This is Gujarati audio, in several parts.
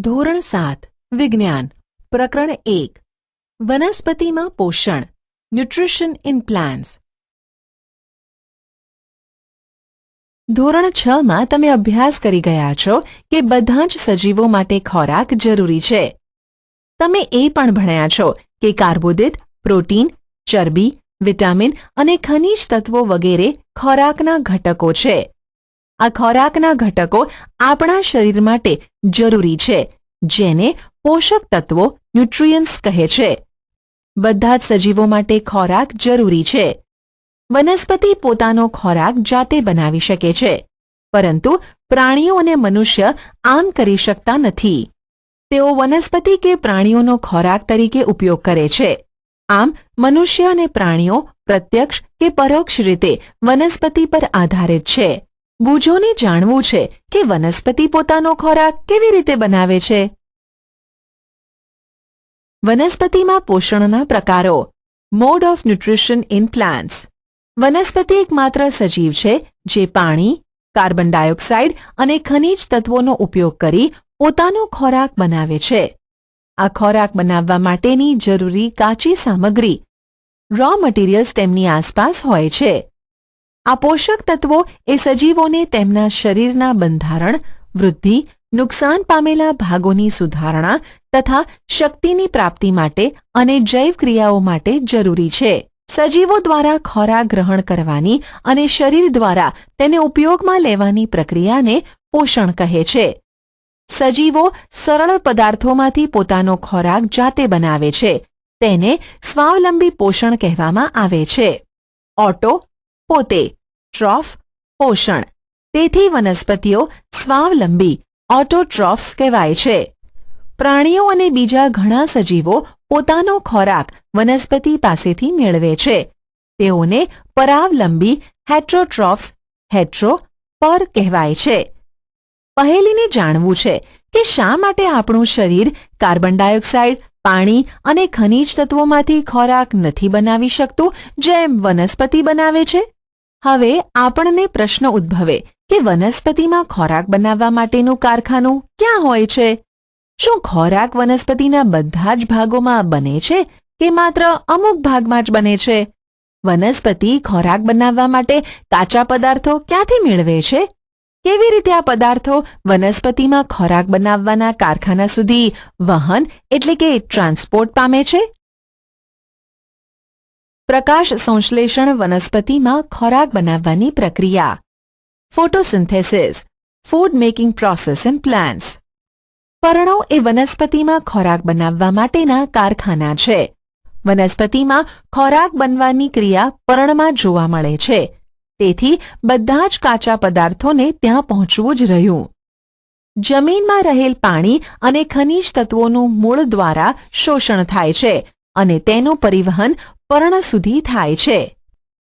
ધોરણ સાત, વિજ્ઞાન, પ્રકરણ એક, વનસ્પતિમાં પોષણ, ન્યુટ્રિશન ઇન પ્લાન્ટ્સ. ધોરણ છ માં તમે અભ્યાસ કરી ગયા છો કે બધા જ સજીવો માટે ખોરાક જરૂરી છે. તમે એ પણ ભણ્યા છો કે કાર્બોદિત, પ્રોટીન, ચરબી, વિટામિન અને ખનિજ તત્વો વગેરે ખોરાકના ઘટકો છે. આ ખોરાકના ઘટકો આપણા શરીર માટે જરૂરી છે, જેને પોષક તત્વો ન્યુટ્રિયન્ટ્સ કહે છે. બધા જ સજીવો માટે ખોરાક જરૂરી છે. વનસ્પતિ પોતાનો ખોરાક જાતે બનાવી શકે છે, પરંતુ પ્રાણીઓ અને મનુષ્ય આમ કરી શકતા નથી. તેઓ વનસ્પતિ કે પ્રાણીઓનો ખોરાક તરીકે ઉપયોગ કરે છે. આમ, મનુષ્ય અને પ્રાણીઓ પ્રત્યક્ષ કે પરોક્ષ રીતે વનસ્પતિ પર આધારિત છે. બુજોને જાણવું છે કે વનસ્પતિ પોતાનો ખોરાક કેવી રીતે બનાવે છે. વનસ્પતિમાં પોષણના પ્રકારો, mode of nutrition in plants. વનસ્પતિ એકમાત્ર સજીવ છે જે પાણી, કાર્બન ડાયોક્સાઇડ અને ખનિજ તત્વોનો ઉપયોગ કરી પોતાનો ખોરાક બનાવે છે. આ ખોરાક બનાવવા માટેની જરૂરી કાચી સામગ્રી રો મટીરિયલ્સ તેમની આસપાસ હોય છે. આ પોષક તત્વો એ સજીવોને તેમના શરીરના બંધારણ, વૃદ્ધિ, નુકસાન પામેલા ભાગોની સુધારણા તથા શક્તિની પ્રાપ્તિ માટે અને જૈવ ક્રિયાઓ માટે જરૂરી છે. સજીવો દ્વારા ખોરાક ગ્રહણ કરવાની અને શરીર દ્વારા તેને ઉપયોગમાં લેવાની પ્રક્રિયાને પોષણ કહે છે. સજીવો સરળ પદાર્થોમાંથી પોતાનો ખોરાક જાતે બનાવે છે. તેને સ્વાવલંબી પોષણ કહેવામાં આવે છે. ઓટો પોતે, ટ્રોફ, પોષણ. તેથી વનસ્પતિઓ સ્વાવલંબી, ઓટોટ્રોફ્સ કહેવાય છે. પ્રાણીઓ અને બીજા ઘણા સજીવો પોતાનો ખોરાક વનસ્પતિ પાસેથી મેળવે છે. તેઓને પરાવલંબી હેટ્રોટ્રોફ્સ, હેટ્રો પર કહેવાય છે. પહેલીને જાણવું છે કે શા માટે આપણું શરીર કાર્બન ડાયોક્સાઇડ, પાણી અને ખનિજ તત્વોમાંથી ખોરાક નથી બનાવી શકતું, જેમ વનસ્પતિ બનાવે છે? હવે આપણને પ્રશ્ન ઉદ્ભવે કે વનસ્પતિમાં ખોરાક બનાવવા માટેનું કારખાનું ક્યાં હોય છે? શું ખોરાક વનસ્પતિના બધા જ ભાગોમાં બને છે કે માત્ર અમુક ભાગમાં જ બને છે? વનસ્પતિ ખોરાક બનાવવા માટે કાચા પદાર્થો ક્યાંથી મેળવે છે? કેવી રીતે આ પદાર્થો વનસ્પતિમાં ખોરાક બનાવવાના કારખાના સુધી વહન એટલે કે ટ્રાન્સપોર્ટ પામે છે? પ્રકાશ સંશ્લેષણ વનસ્પતિમાં ખોરાક બનાવવાની પ્રક્રિયા. Photosynthesis food making process in plants પર્ણો એ વનસ્પતિમાં ખોરાક બનાવવા માટેના કારખાના છે. વનસ્પતિમાં ખોરાક બનવાની ક્રિયા પર્ણમાં જોવા મળે છે. તેથી બધા જ કાચા પદાર્થોને ત્યાં પહોંચવું જ રહ્યું. જમીનમાં રહેલ પાણી અને ખનિજ તત્વોનું મૂળ દ્વારા શોષણ થાય છે અને તેનું પરિવહન પર્ણ સુધી થાય છે.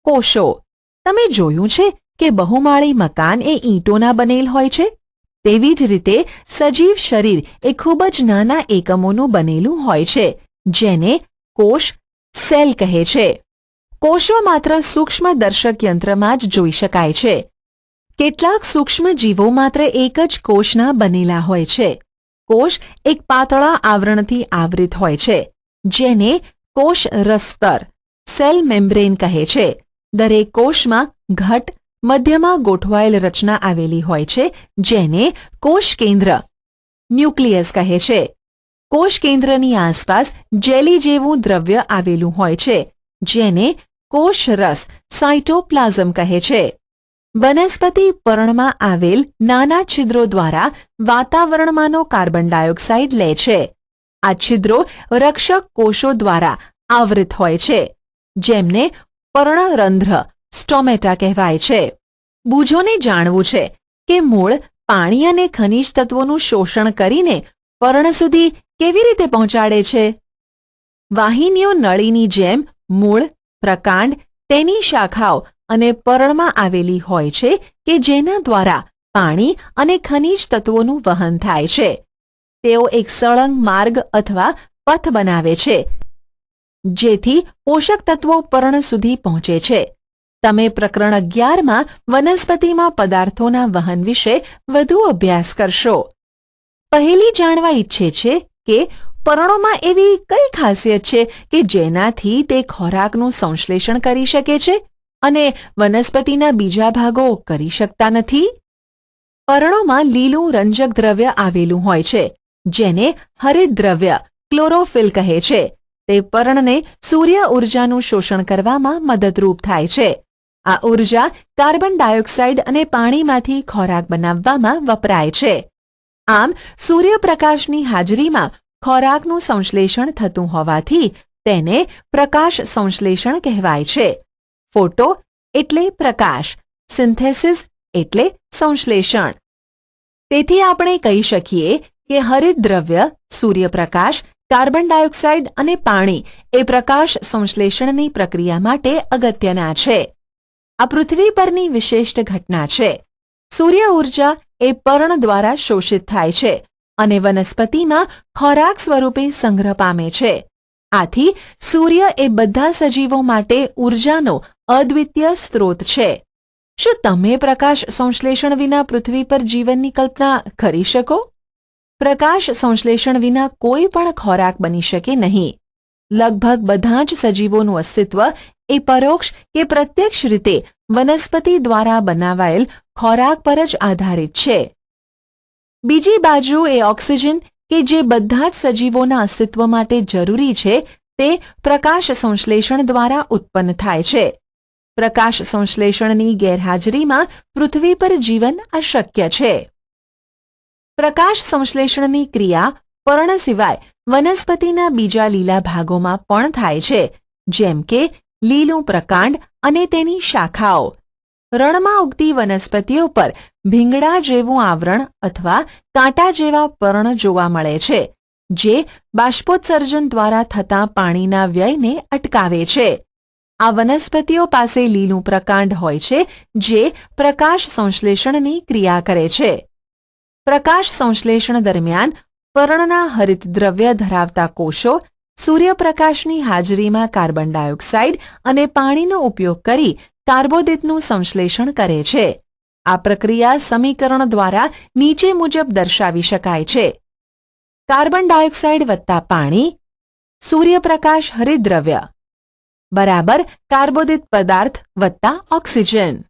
કોષો તમે જોયું છે કે બહુમાળી મકાન એ ઈંટોના બનેલ હોય છે? તેવી જ રીતે સજીવ શરીર એ ખૂબ જ નાના એકમોનું બનેલું હોય છે, જેને કોષ સેલ કહે છે. કોષો માત્ર સૂક્ષ્મ દર્શક યંત્રમાં જ જોઈ શકાય છે. કેટલાક સૂક્ષ્મ જીવો માત્ર એક જ કોષના બનેલા હોય છે. કોષ એક પાતળા આવરણથી આવૃત હોય છે, જેને કોષ રસ્તર સેલ મેમ્બ્રેન કહે છે. દરેક કોષમાં ઘટ મધ્યમાં ગોઠવાયેલ રચના આવેલી હોય છે, જેને કોષ કેન્દ્ર ન્યુક્લિયસ કહે છે. કોષ કેન્દ્રની આસપાસ જેલી જેવું દ્રવ્ય આવેલું હોય છે, જેને કોષ રસ સાઇટોપ્લાઝમ કહે છે. વનસ્પતિ પર્ણમાં આવેલ નાના છિદ્રો દ્વારા વાતાવરણમાંનો કાર્બન ડાયોક્સાઇડ લે છે. આ છિદ્રો રક્ષક કોષો દ્વારા આવૃત હોય છે. જેમને પર્ણરંધ્ર, સ્ટોમેટા કહેવાય છે. બુજોને જાણવું છે કે મૂળ, પાણી અને ખનિજ તત્વોનું શોષણ કરીને પર્ણ સુધી કેવી રીતે પહોંચાડે છે? વાહિનીઓ નળીની જેમ મૂળ, પ્રકાંડ, તેની શાખાઓ અને પર્ણમાં આવેલી હોય છે કે જેના દ્વારા પાણી અને ખનિજ તત્વોનું વહન થાય છે. તેઓ એક સળંગ માર્ગ અથવા પથ બનાવે છે જેથી પોષક તત્વો પર્ણ સુધી પહોંચે છે. તમે પ્રકરણ અગિયારમાં વનસ્પતિમાં પદાર્થોના વહન વિશે વધુ અભ્યાસ કરશો. પહેલી જાણવા ઈચ્છે છે કે પર્ણોમાં એવી કઈ ખાસિયત છે કે જેનાથી તે ખોરાકનું સંશ્લેષણ કરી શકે છે અને વનસ્પતિના બીજા ભાગો કરી શકતા નથી? પર્ણોમાં લીલું રંજક દ્રવ્ય આવેલું હોય છે, જેને હરિત દ્રવ્ય ક્લોરોફિલ કહે છે. તે પર્ણને સૂર્ય ઉર્જાનું શોષણ કરવામાં મદદરૂપ થાય છે. આ ઊર્જા કાર્બન ડાયોક્સાઇડ અને પાણીમાંથી ખોરાક બનાવવામાં વપરાય છે. આમ, સૂર્યપ્રકાશની હાજરીમાં ખોરાકનું સંશ્લેષણ થતું હોવાથી તેને પ્રકાશ સંશ્લેષણ કહેવાય છે. ફોટો એટલે પ્રકાશ, સિન્થેસિસ એટલે સંશ્લેષણ. તેથી આપણે કહી શકીએ કે હરિત દ્રવ્ય સૂર્યપ્રકાશ કાર્બન ડાયોક્સાઇડ અને પાણી એ પ્રકાશ સંશ્લેષણની પ્રક્રિયા માટે અગત્યના છે. આ પૃથ્વી પરની વિશિષ્ટ ઘટના છે. સૂર્ય ઊર્જા એ પર્ણ દ્વારા શોષિત થાય છે અને વનસ્પતિમાં ખોરાક સ્વરૂપે સંગ્રહ પામે છે. આથી, સૂર્ય એ બધા સજીવો માટે ઊર્જાનો અદ્વિતીય સ્ત્રોત છે. શું તમે પ્રકાશ સંશ્લેષણ વિના પૃથ્વી પર જીવનની કલ્પના કરી શકો? પ્રકાશ સંશ્લેષણ વિના કોઈ પણ ખોરાક બની શકે નહીં. લગભગ બધા જ સજીવોનું અસ્તિત્વ એ પરોક્ષ કે પ્રત્યક્ષ રીતે વનસ્પતિ દ્વારા બનાવાયેલ ખોરાક પર જ આધારિત છે. બીજી બાજુ એ ઓક્સિજન કે જે બધા જ સજીવોના અસ્તિત્વ માટે જરૂરી છે તે પ્રકાશ સંશ્લેષણ દ્વારા ઉત્પન્ન થાય છે. પ્રકાશ સંશ્લેષણની ગેરહાજરીમાં પૃથ્વી પર જીવન અશક્ય છે. પ્રકાશ સંશ્લેષણની ક્રિયા પર્ણ સિવાય વનસ્પતિના બીજા લીલા ભાગોમાં પણ થાય છે, જેમ કે લીલું પ્રકાંડ અને તેની શાખાઓ. રણમાં ઉગતી વનસ્પતિઓ પર ભીંગડા જેવું આવરણ અથવા કાંટા જેવા પર્ણ જોવા મળે છે, જે બાષ્પોત્સર્જન દ્વારા થતા પાણીના વ્યયને અટકાવે છે. આ વનસ્પતિઓ પાસે લીલું પ્રકાંડ હોય છે, જે પ્રકાશ સંશ્લેષણની ક્રિયા કરે છે. પ્રકાશ સંશ્લેષણ દરમિયાન પર્ણના હરિતદ્રવ્ય ધરાવતા કોષો સૂર્યપ્રકાશની હાજરીમાં કાર્બન ડાયોક્સાઇડ અને પાણીનો ઉપયોગ કરી કાર્બોદિતનું સંશ્લેષણ કરે છે. આ પ્રક્રિયા સમીકરણ દ્વારા નીચે મુજબ દર્શાવી શકાય છે. કાર્બન ડાયોક્સાઇડ વત્તા પાણી, સૂર્યપ્રકાશ હરિદ્રવ્ય બરાબર કાર્બોદિત પદાર્થ વત્તા ઓક્સિજન.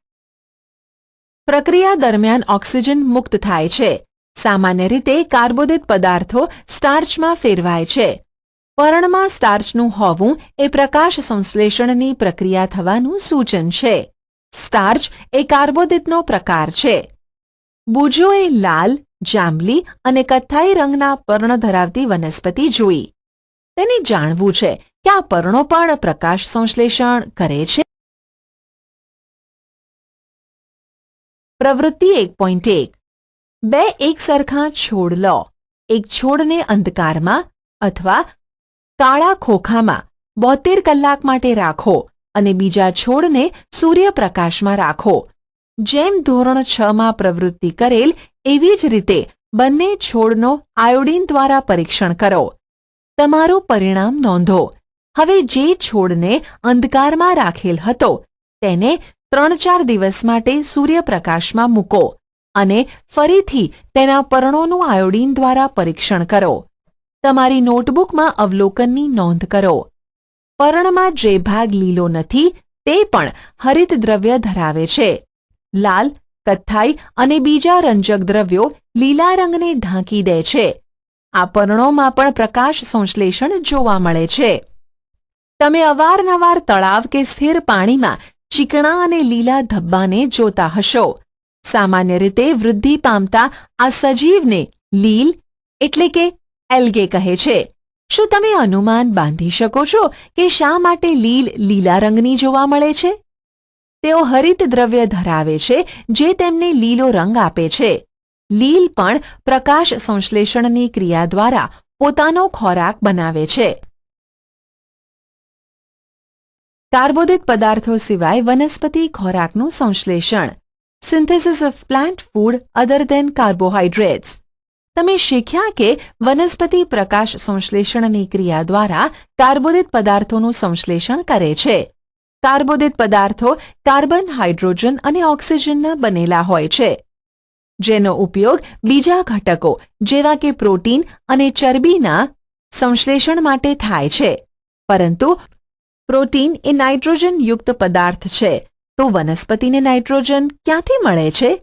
પ્રક્રિયા દરમિયાન ઓક્સિજન મુક્ત થાય છે. સામાન્ય રીતે કાર્બોદિત પદાર્થો સ્ટાર્ચમાં ફેરવાય છે. પર્ણમાં સ્ટાર્ચનું હોવું એ પ્રકાશ સંશ્લેષણની પ્રક્રિયા થવાનું સૂચન છે. સ્ટાર્ચ એ કાર્બોદિતનો પ્રકાર છે. બુજોએ લાલ, જાંબલી અને કથ્થાઈ રંગના પર્ણ ધરાવતી વનસ્પતિ જોઈ. તેને જાણવું છે કે આ પર્ણો પણ પ્રકાશ સંશ્લેષણ કરે છે. પ્રવૃત્તિ એક પોઈન્ટ એક. બે એક સરખા છોડ લો. એક છોડને અંધકારમાં અથવા કાળા ખોખામાં બોતેર કલાક માટે રાખો અને બીજા છોડને સૂર્યપ્રકાશમાં રાખો. જેમ ધોરણ છ માં પ્રવૃત્તિ કરેલ, એવી જ રીતે બંને છોડનો આયોડીન દ્વારા પરીક્ષણ કરો. તમારું પરિણામ નોંધો. હવે જે છોડને અંધકારમાં રાખેલ હતો, તેને ત્રણ ચાર દિવસ માટે સૂર્યપ્રકાશમાં મૂકો અને ફરીથી તેના પર્ણોનું આયોડીન દ્વારા પરીક્ષણ કરો. તમારી નોટબુકમાં અવલોકનની નોંધ કરો. પર્ણમાં જે ભાગ લીલો નથી, તે પણ હરિત દ્રવ્ય ધરાવે છે. લાલ, કથ્થાઈ અને બીજા રંજક દ્રવ્યો લીલા રંગને ઢાંકી દે છે. આ પર્ણોમાં પણ પ્રકાશ સંશ્લેષણ જોવા મળે છે. તમે અવારનવાર તળાવ કે સ્થિર પાણીમાં ચીકણા અને લીલા ધબ્બાને જોતા હશો. સામાન્ય રીતે વૃદ્ધિ પામતા આ સજીવને લીલ એટલે કે એલ્ગે કહે છે. શું તમે અનુમાન બાંધી શકો છો કે શા માટે લીલ લીલા રંગની જોવા મળે છે? તેઓ હરિત દ્રવ્ય ધરાવે છે જે તેમને લીલો રંગ આપે છે. લીલ પણ પ્રકાશ સંશ્લેષણની ક્રિયા દ્વારા પોતાનો ખોરાક બનાવે છે. કાર્બોદિત પદાર્થો સિવાય વનસ્પતિ ખોરાકનું સંશ્લેષણ. Synthesis of plant food other than carbohydrates તમે શીખ્યા કે વનસ્પતિ પ્રકાશ સંશ્લેષણની ક્રિયા દ્વારા કાર્બોદિત પદાર્થોનું સંશ્લેષણ કરે છે. કાર્બોદિત પદાર્થો કાર્બન, હાઇડ્રોજન અને ઓક્સિજનના બનેલા હોય છે. જેનો ઉપયોગ બીજા ઘટકો જેવા કે પ્રોટીન અને ચરબીના સંશ્લેષણ માટે થાય છે. પરંતુ પ્રોટીન એ નાઇટ્રોજન યુક્ત પદાર્થ છે. તો વનસ્પતિને નાઇટ્રોજન ક્યાંથી મળે છે?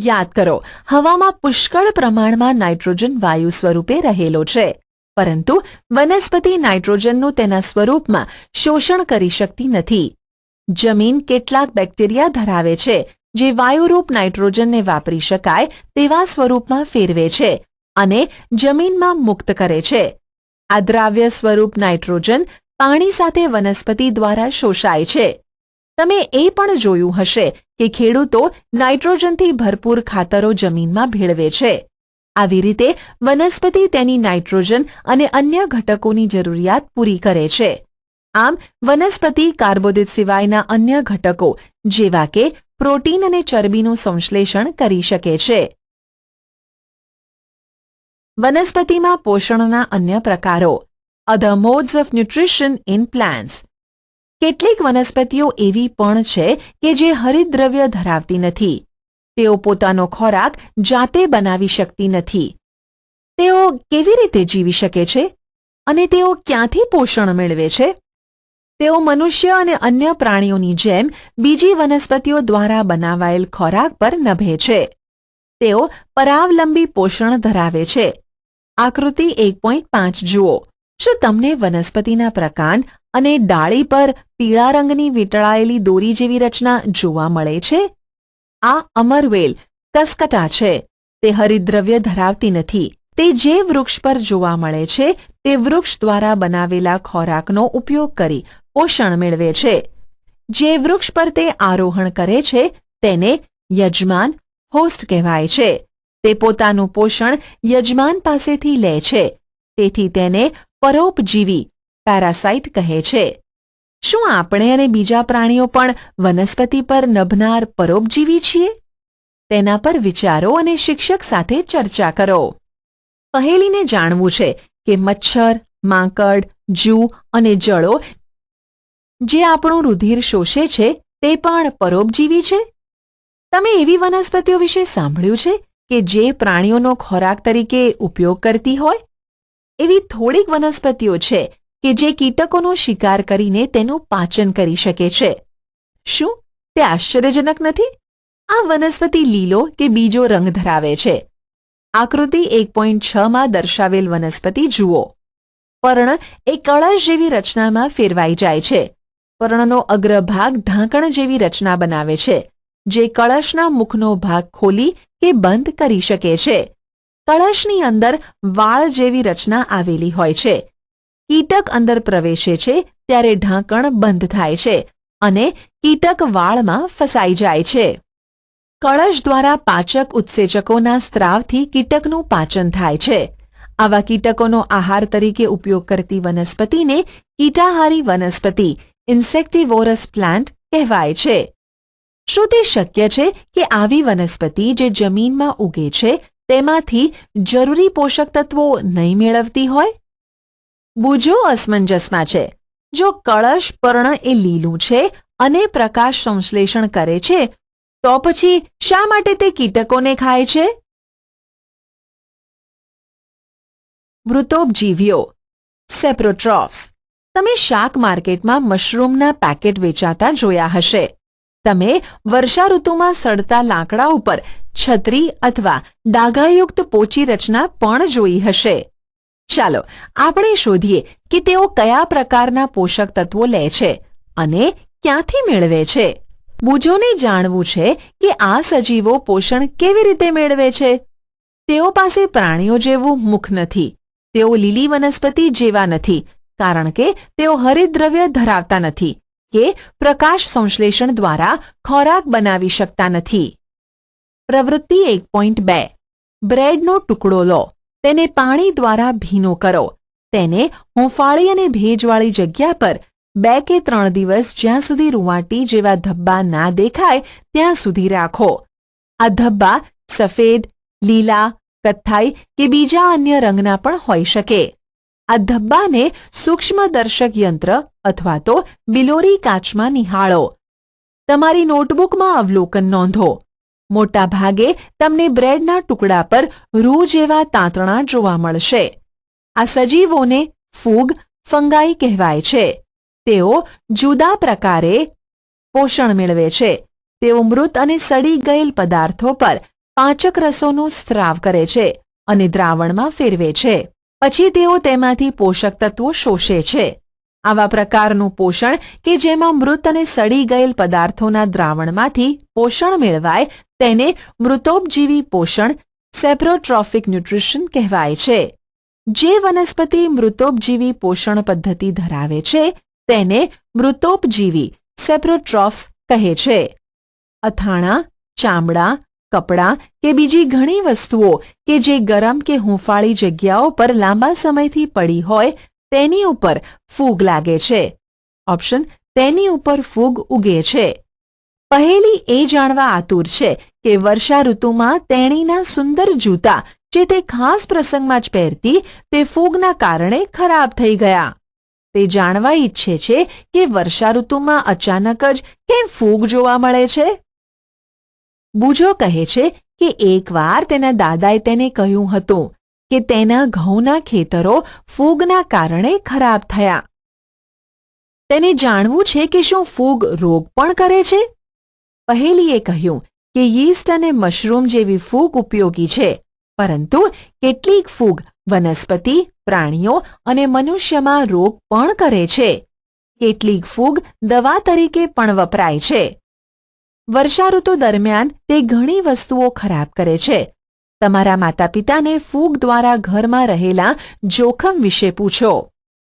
યાદ કરો, હવામાં પુષ્કળ પ્રમાણમાં નાઇટ્રોજન વાયુ સ્વરૂપે રહેલો છે. પરંતુ વનસ્પતિ નાઇટ્રોજનનું તેના સ્વરૂપમાં શોષણ કરી શકતી નથી. જમીન કેટલાક બેક્ટેરિયા ધરાવે છે, જે વાયુરૂપ નાઇટ્રોજનને વાપરી શકાય તેવા સ્વરૂપમાં ફેરવે છે અને જમીનમાં મુક્ત કરે છે. આ દ્રાવ્ય સ્વરૂપ નાઇટ્રોજન પાણી સાથે વનસ્પતિ દ્વારા શોષાય છે. તમે એ પણ જોયું હશે કે ખેડૂતો નાઇટ્રોજનથી ભરપૂર ખાતરો જમીનમાં ભેળવે છે. આવી રીતે વનસ્પતિ તેની નાઇટ્રોજન અને અન્ય ઘટકોની જરૂરિયાત પૂરી કરે છે. આમ, વનસ્પતિ કાર્બોદિત સિવાયના અન્ય ઘટકો, જેવા કે પ્રોટીન અને ચરબીનું સંશ્લેષણ કરી શકે છે. વનસ્પતિમાં પોષણના અન્ય પ્રકારો other modes of nutrition in plants કેટલીક વનસ્પતિઓ એવી પણ છે કે જે હરિદ્રવ્ય ધરાવતી નથી. તેઓ પોતાનો ખોરાક જાતે બનાવી શકતી નથી. તેઓ કેવી રીતે જીવી શકે છે? અને તેઓ ક્યાંથી પોષણ મેળવે છે? તેઓ મનુષ્ય અને અન્ય પ્રાણીઓની જેમ બીજી વનસ્પતિઓ દ્વારા બનાવાયેલ ખોરાક પર નભે છે. તેઓ પરાવલંબી પોષણ ધરાવે છે. આકૃતિ એક પોઈન્ટ પાંચ જુઓ. શું તમને વનસ્પતિના પ્રકાંડ અને ડાળી પર પીળા રંગની વીંટળાયેલી દોરી જેવી રચના જોવા મળે છે? આ અમરવેલ કસકટા છે. તે હરિદ્રવ્ય ધરાવતી નથી. તે જે વૃક્ષ પર જોવા મળે છે, તે વૃક્ષ દ્વારા બનાવેલા ખોરાકનો ઉપયોગ કરી પોષણ મેળવે છે. જે વૃક્ષ પર તે આરોહણ કરે છે, તેને યજમાન હોસ્ટ કહેવાય છે. તે પોતાનું પોષણ યજમાન પાસેથી લે છે. તેથી તેને પરોપજીવી, પેરાસાઇટ કહે છે. શું આપણે અને બીજા પ્રાણીઓ પણ વનસ્પતિ પર નભનાર પરોપજીવી છીએ? તેના પર વિચારો અને શિક્ષક સાથે ચર્ચા કરો. પહેલીને જાણવું છે કે મચ્છર, માંકડ, જૂ અને જળો જે આપણું રુધિર શોષે છે તે પણ પરોપજીવી છે? તમે એવી વનસ્પતિઓ વિશે સાંભળ્યું છે કે જે પ્રાણીઓનો ખોરાક તરીકે ઉપયોગ કરતી હોય? એવી થોડીક વનસ્પતિઓ છે કે જે કીટકોનો શિકાર કરીને તેનું પાચન કરી શકે છે. શું? તે આશ્ચર્યજનક નથી? આ વનસ્પતિ લીલો કે બીજો રંગ ધરાવે છે. આકૃતિ એક પોઈન્ટ છમાં દર્શાવેલ વનસ્પતિ જુઓ. પર્ણ એ કળશ જેવી રચનામાં ફેરવાઈ જાય છે. પર્ણનો અગ્રભાગ ઢાંકણ જેવી રચના બનાવે છે, જે કળશના મુખનો ભાગ ખોલી કે બંધ કરી શકે છે. કળશની અંદર વાળ જેવી રચના આવેલી હોય છે. કીટક અંદર પ્રવેશે છે ત્યારે ઢાંકણ બંધ થાય છે અને કીટક વાળમાં ફસાઈ જાય છે. કળશ દ્વારા પાચક ઉત્સેચકોના સ્ત્રાવથી કીટકનું પાચન થાય છે. આવા કીટકોનો આહાર તરીકે ઉપયોગ કરતી વનસ્પતિને કીટાહારી વનસ્પતિ, ઇન્સેક્ટિવોરસ પ્લાન્ટ કહેવાય છે. શું તે શક્ય છે કે આવી વનસ્પતિ જે જમીનમાં ઉગે છે તેમાંથી જરૂરી પોષક તત્વો નહીં મેળવતી હોય? બુજો અસમંજસમાં છે. જો કળશ પર્ણ એ લીલું છે અને પ્રકાશ સંશ્લેષણ કરે છે, તો પછી શા માટે તે કીટકોને ખાય છે? મૃતોપજીવીઓ સેપ્રોટ્રોફ્સ, તમે શાક માર્કેટમાં મશરૂમના પેકેટ વેચાતા જોયા હશે. તમે વર્ષા ઋતુમાં સડતા લાકડા ઉપર છત્રી અથવા ડાઘાયુક્ત પોચી રચના પણ જોઈ હશે. ચાલો, આપણે શોધીએ કે તેઓ કયા પ્રકારના પોષક તત્વો લે છે અને ક્યાંથી મેળવે છે. બુજોને જાણવું છે કે આ સજીવો પોષણ કેવી રીતે મેળવે છે. તેઓ પાસે પ્રાણીઓ જેવું મુખ નથી. તેઓ લીલી વનસ્પતિ જેવા નથી, કારણ કે તેઓ હરિદ્રવ્ય ધરાવતા નથી. કે પ્રકાશ સંશ્લેષણ દ્વારા ખોરાક બનાવી શકતા નથી. પ્રવૃત્તિ એક પોઈન્ટ બે. બ્રેડનો ટુકડો લો. તેને પાણી દ્વારા ભીનો કરો. તેને હુંફાળી અને ભેજવાળી જગ્યા પર બે કે ત્રણ દિવસ જ્યાં સુધી રૂંવાટી જેવા ધબ્બા ના દેખાય ત્યાં સુધી રાખો. આ ધબ્બા સફેદ, લીલા, કથ્થાઈ કે બીજા અન્ય રંગના પણ હોઈ શકે. આ ધબ્બાને સૂક્ષ્મદર્શક યંત્ર અથવા તો બિલોરી કાચમાં નિહાળો. તમારી નોટબુકમાં અવલોકન નોંધો. મોટા ભાગે તમને બ્રેડના ટુકડા પર રૂ જેવા તાંતણા જોવા મળશે. આ સજીવોને ફૂગ, ફંગાઈ કહેવાય છે. તેઓ જુદા પ્રકારે પોષણ મેળવે છે. તેઓ મૃત અને સડી ગયેલ પદાર્થો પર પાંચક રસોનો સ્ત્રાવ કરે છે અને દ્રાવણમાં ફેરવે છે. પછી તેઓ તેમાંથી પોષક તત્વો શોષે છે. આવા પ્રકારનું પોષણ કે જેમાં મૃત અને સડી ગયેલ પદાર્થોના દ્રાવણમાંથી પોષણ મેળવાય, તેને મૃતોપજીવી પોષણ, સેપ્રોટ્રોફિક ન્યુટ્રિશન કહેવાય છે. જે વનસ્પતિ મૃતોપજીવી પોષણ પદ્ધતિ ધરાવે છે, તેને મૃતોપજીવી સેપ્રોટ્રોફ્સ કહે છે. અથાણા, ચામડા કપડાં કે બીજી ઘણી વસ્તુઓ કે જે ગરમ કે હૂંફાળી જગ્યાઓ પર લાંબા સમયથી પડી હોય, તેની ઉપર ફૂગ લાગે છે. ઓપ્શન તેની ઉપર ફૂગ ઉગે છે. પહેલી એ જાણવા આતુર છે કે વર્ષા ઋતુમાં તેણીના સુંદર જૂતા જે તે ખાસ પ્રસંગમાં જ પહેરતી, તે ફૂગના કારણે ખરાબ થઈ ગયા. તે જાણવા ઈચ્છે છે કે વર્ષા ઋતુમાં અચાનક જ કેમ ફૂગ જોવા મળે છે? બુજો કહે છે કે એકવાર તેના દાદાએ તેને કહ્યું હતું કે તેના ઘઉંના ખેતરો ફૂગના કારણે ખરાબ થયા. તેને જાણવું છે કે શું ફૂગ રોગ પણ કરે છે? પહેલીએ કહ્યું કે યીસ્ટ અને મશરૂમ જેવી ફૂગ ઉપયોગી છે, પરંતુ કેટલીક ફૂગ વનસ્પતિ, પ્રાણીઓ અને મનુષ્યમાં રોગ પણ કરે છે. કેટલીક ફૂગ દવા તરીકે પણ વપરાય છે. વર્ષા ઋતુ દરમિયાન તે ઘણી વસ્તુઓ ખરાબ કરે છે. તમારા માતા પિતાને ફૂગ દ્વારા ઘરમાં રહેલા જોખમ વિશે પૂછો.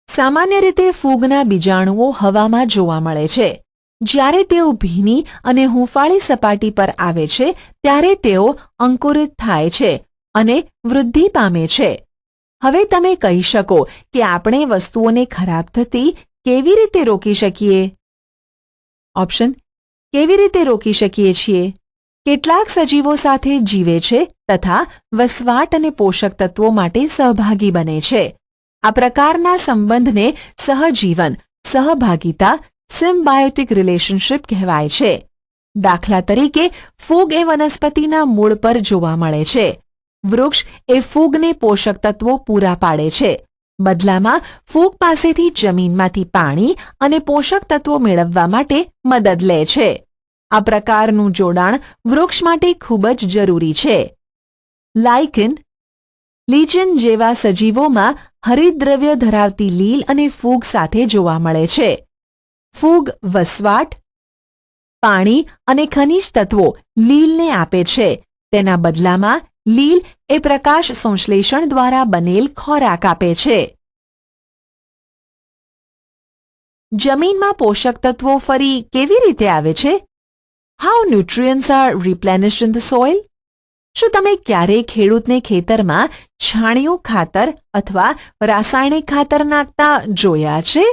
સામાન્ય રીતે ફૂગના બીજાણુઓ હવામાં જોવા મળે છે. જ્યારે તેઓ ભીની અને હૂંફાળી સપાટી પર આવે છે, ત્યારે તેઓ અંકુરિત થાય છે અને વૃદ્ધિ પામે છે. હવે તમે કહી શકો કે આપણે વસ્તુઓને ખરાબ થતી કેવી રીતે રોકી શકીએ? ઓપ્શન કેવી રીતે રોકી શકીએ છીએ? કેટલાક સજીવો સાથે જીવે છે તથા વસવાટ અને પોષક તત્વો માટે સહભાગી બને છે. આ પ્રકારના સંબંધને સહજીવન, સહભાગિતા, સિમ્બાયોટિક રિલેશનશિપ કહેવાય છે. દાખલા તરીકે, ફૂગ એ વનસ્પતિના મૂળ પર જોવા મળે છે. વૃક્ષ એ ફૂગને પોષક તત્વો પૂરા પાડે છે. બદલામાં ફૂગ પાસેથી જમીનમાંથી પાણી અને પોષક તત્વો મેળવવા માટે મદદ લે છે. આ પ્રકારનું જોડાણ વૃક્ષ માટે ખૂબ જ જરૂરી છે. લાઇકન લીચન જેવા સજીવોમાં હરિદ્રવ્ય ધરાવતી લીલ અને ફૂગ સાથે જોવા મળે છે. ફૂગ વસવાટ, પાણી અને ખનિજ તત્વો લીલને આપે છે. તેના બદલામાં લીલ એ પ્રકાશ સંશ્લેષણ દ્વારા બનેલ ખોરાક આપે છે. જમીનમાં પોષક તત્વો ફરી કેવી રીતે આવે છે? How nutrients are replenished in the soil શું તમે ક્યારેય ખેડૂતને ખેતરમાં છાણિયું ખાતર અથવા રાસાયણિક ખાતર નાખતા જોયા છે?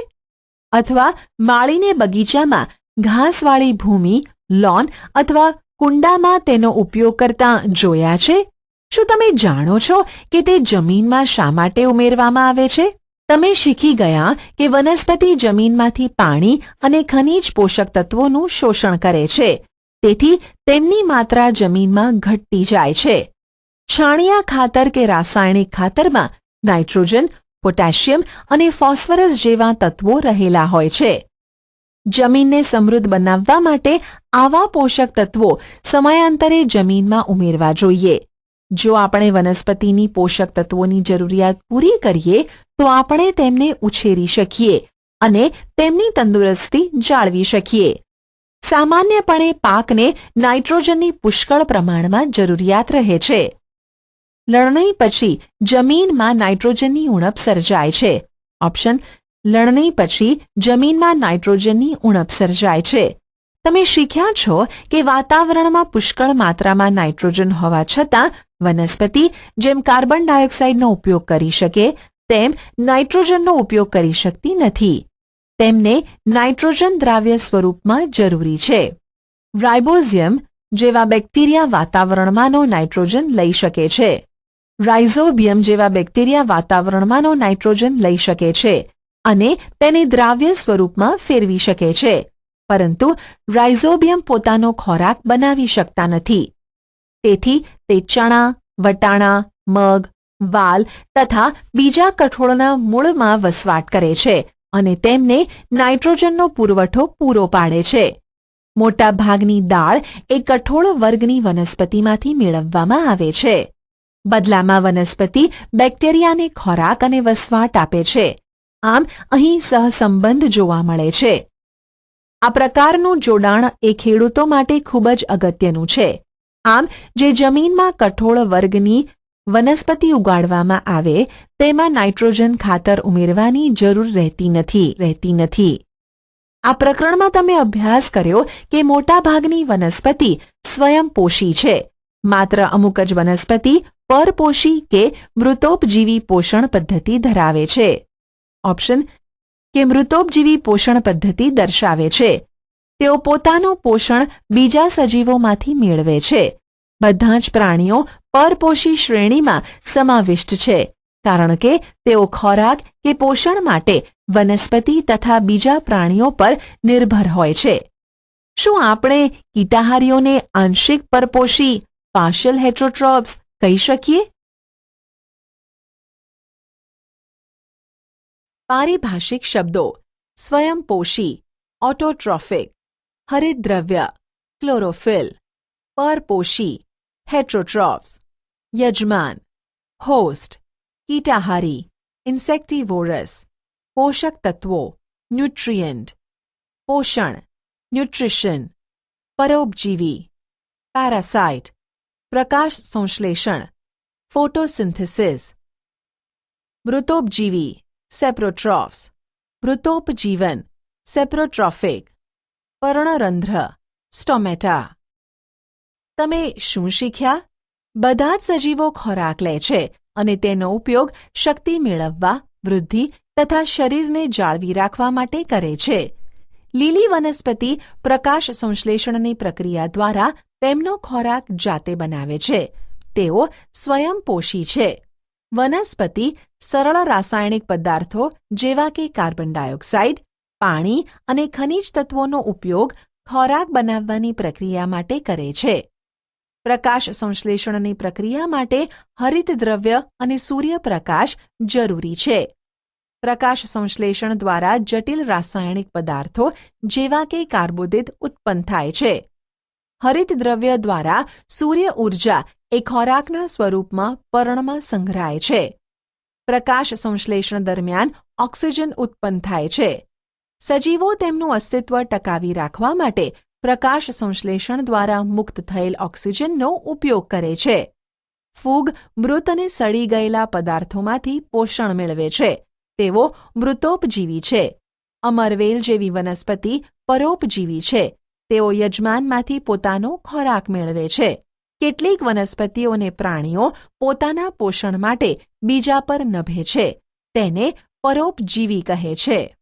અથવા માળીને બગીચામાં ઘાસવાળી ભૂમિ, લોન અથવા કુંડામાં તેનો ઉપયોગ કરતા જોયા છે? શું તમે જાણો છો કે તે જમીનમાં શા માટે ઉમેરવામાં આવે છે? તમે શીખી ગયા કે વનસ્પતિ જમીનમાંથી પાણી અને ખનિજ પોષક તત્વોનું શોષણ કરે છે. તેથી તેમની માત્રા જમીનમાં ઘટતી જાય છે. છાણિયા ખાતર કે રાસાયણિક ખાતરમાં નાઇટ્રોજન, પોટેશિયમ અને ફોસ્ફરસ જેવા તત્વો રહેલા હોય છે. જમીનને સમૃદ્ધ બનાવવા માટે આવા પોષક તત્વો સમયાંતરે જમીનમાં ઉમેરવા જોઈએ. જો આપણે વનસ્પતિની પોષક તત્વોની જરૂરિયાત પૂરી કરીએ, તો આપણે તેમને ઉછેરી શકીએ અને તેમની તંદુરસ્તી જાળવી શકીએ. સામાન્યપણે પાકને નાઇટ્રોજનની પુષ્કળ પ્રમાણમાં જરૂરિયાત રહે છે. લણણી પછી જમીનમાં નાઇટ્રોજનની ઉણપ સર્જાય છે. ઓપ્શન, લણણી પછી જમીનમાં નાઇટ્રોજનની ઉણપ સર્જાય છે. તમે શીખ્યા છો કે વાતાવરણમાં પુષ્કળ માત્રામાં નાઇટ્રોજન હોવા છતાં વનસ્પતિ જેમ કાર્બન ડાયોક્સાઇડનો ઉપયોગ કરી શકે, તેમ નાઇટ્રોજનનો ઉપયોગ કરી શકતી નથી. તેમને નાઇટ્રોજન દ્રાવ્ય સ્વરૂપમાં જરૂરી છે. રાઇબોઝિયમ, જેવા બેક્ટેરિયા વાતાવરણમાંનો નાઇટ્રોજન લઈ શકે છે. રાઇઝોબિયમ જેવા બેક્ટેરિયા વાતાવરણમાંનો નાઇટ્રોજન લઈ શકે છે અને તેને દ્રાવ્ય સ્વરૂપમાં ફેરવી શકે છે. પરંતુ રાઇઝોબિયમ પોતાનો ખોરાક બનાવી શકતા નથી. તેથી તે ચણા, વટાણા, મગ, વાલ તથા બીજા કઠોળના મૂળમાં વસવાટ કરે છે અને તેમને નાઇટ્રોજનનો પુરવઠો પૂરો પાડે છે. મોટા ભાગની દાળ એ કઠોળ વર્ગની વનસ્પતિમાંથી મેળવવામાં આવે છે. બદલામાં વનસ્પતિ બેક્ટેરિયાને ખોરાક અને વસવાટ આપે છે. આમ અહીં સહસંબંધ જોવા મળે છે. આ પ્રકારનું જોડાણ એ ખેડૂતો માટે ખૂબ જ અગત્યનું છે. આમ, જે જમીનમાં કઠોળ વર્ગની વનસ્પતિ ઉગાડવામાં આવે, તેમાં નાઇટ્રોજન ખાતર ઉમેરવાની જરૂર રહેતી નથી રહેતી નથી. આ પ્રકરણમાં તમે અભ્યાસ કર્યો કે મોટાભાગની વનસ્પતિ સ્વયંપોષી છે. માત્ર અમુક જ વનસ્પતિ પરપોષી કે મૃતોપજીવી પોષણ પદ્ધતિ ધરાવે છે. ઓપ્શન કે મૃતોપજીવી પોષણ પદ્ધતિ દર્શાવે છે. તેઓ પોતાનું પોષણ બીજા સજીવોમાંથી મેળવે છે. બધા જ પ્રાણીઓ પરપોષી શ્રેણીમાં સમાવિષ્ટ છે, કારણ કે તેઓ ખોરાક કે પોષણ માટે વનસ્પતિ તથા બીજા પ્રાણીઓ પર નિર્ભર હોય છે. શું આપણે કીટાહારીઓને આંશિક પરપોષી, પાર્શિયલ હેટ્રોટ્રોપ્સ કહી શકીએ? પારિભાષિક શબ્દો, સ્વયંપોષી, ઓટોટ્રોફિક હરિતદ્રવ્ય ક્લોરોફિલ પરપોષી હેટ્રોટ્રોપ્સ યજમાન હોસ્ટ કીટાહારી ઇન્સેક્ટિવોરસ પોષક તત્વો ન્યુટ્રિયન્ટ પોષણ ન્યુટ્રિશન પરોપજીવી પેરાસાઇટ પ્રકાશ સંશ્લેષણ ફોટોસિન્થેસિસ મૃતોપજીવી સેપ્રોટ્રોફ્સ મૃતોપજીવન સેપ્રોટ્રોફિક પર્ણરંધ્ર, સ્ટોમેટા. તમે શું શીખ્યા? બધા જ સજીવો ખોરાક લે છે અને તેનો ઉપયોગ શક્તિ મેળવવા, વૃદ્ધિ તથા શરીરને જાળવી રાખવા માટે કરે છે. લીલી વનસ્પતિ પ્રકાશ સંશ્લેષણની પ્રક્રિયા દ્વારા તેમનો ખોરાક જાતે બનાવે છે. તેઓ સ્વયંપોષી છે. વનસ્પતિ સરળ રાસાયણિક પદાર્થો જેવા કે કાર્બન ડાયોક્સાઇડ પાણી અને ખનિજ તત્વોનો ઉપયોગ ખોરાક બનાવવાની પ્રક્રિયા માટે કરે છે. પ્રકાશ સંશ્લેષણની પ્રક્રિયા માટે હરિતદ્રવ્ય અને સૂર્યપ્રકાશ જરૂરી છે. પ્રકાશ સંશ્લેષણ દ્વારા જટિલ રાસાયણિક પદાર્થો, જેવા કે કાર્બોદિત, ઉત્પન્ન થાય છે. હરિતદ્રવ્ય દ્વારા સૂર્ય ઊર્જા એ ખોરાકના સ્વરૂપમાં પર્ણમાં સંગ્રહાય છે. પ્રકાશ સંશ્લેષણ દરમિયાન ઓક્સિજન ઉત્પન્ન થાય છે. સજીવો તેમનું અસ્તિત્વ ટકાવી રાખવા માટે પ્રકાશ સંશ્લેષણ દ્વારા મુક્ત થયેલ ઓક્સિજનનો ઉપયોગ કરે છે. ફૂગ મૃત અને સડી ગયેલા પદાર્થોમાંથી પોષણ મેળવે છે. તેઓ મૃતોપજીવી છે. અમરવેલ જેવી વનસ્પતિ પરોપજીવી છે. તેઓ યજમાનમાંથી પોતાનો ખોરાક મેળવે છે. કેટલીક વનસ્પતિઓને પ્રાણીઓ પોતાના પોષણ માટે બીજા પર નભે છે. તેને પરોપજીવી કહે છે.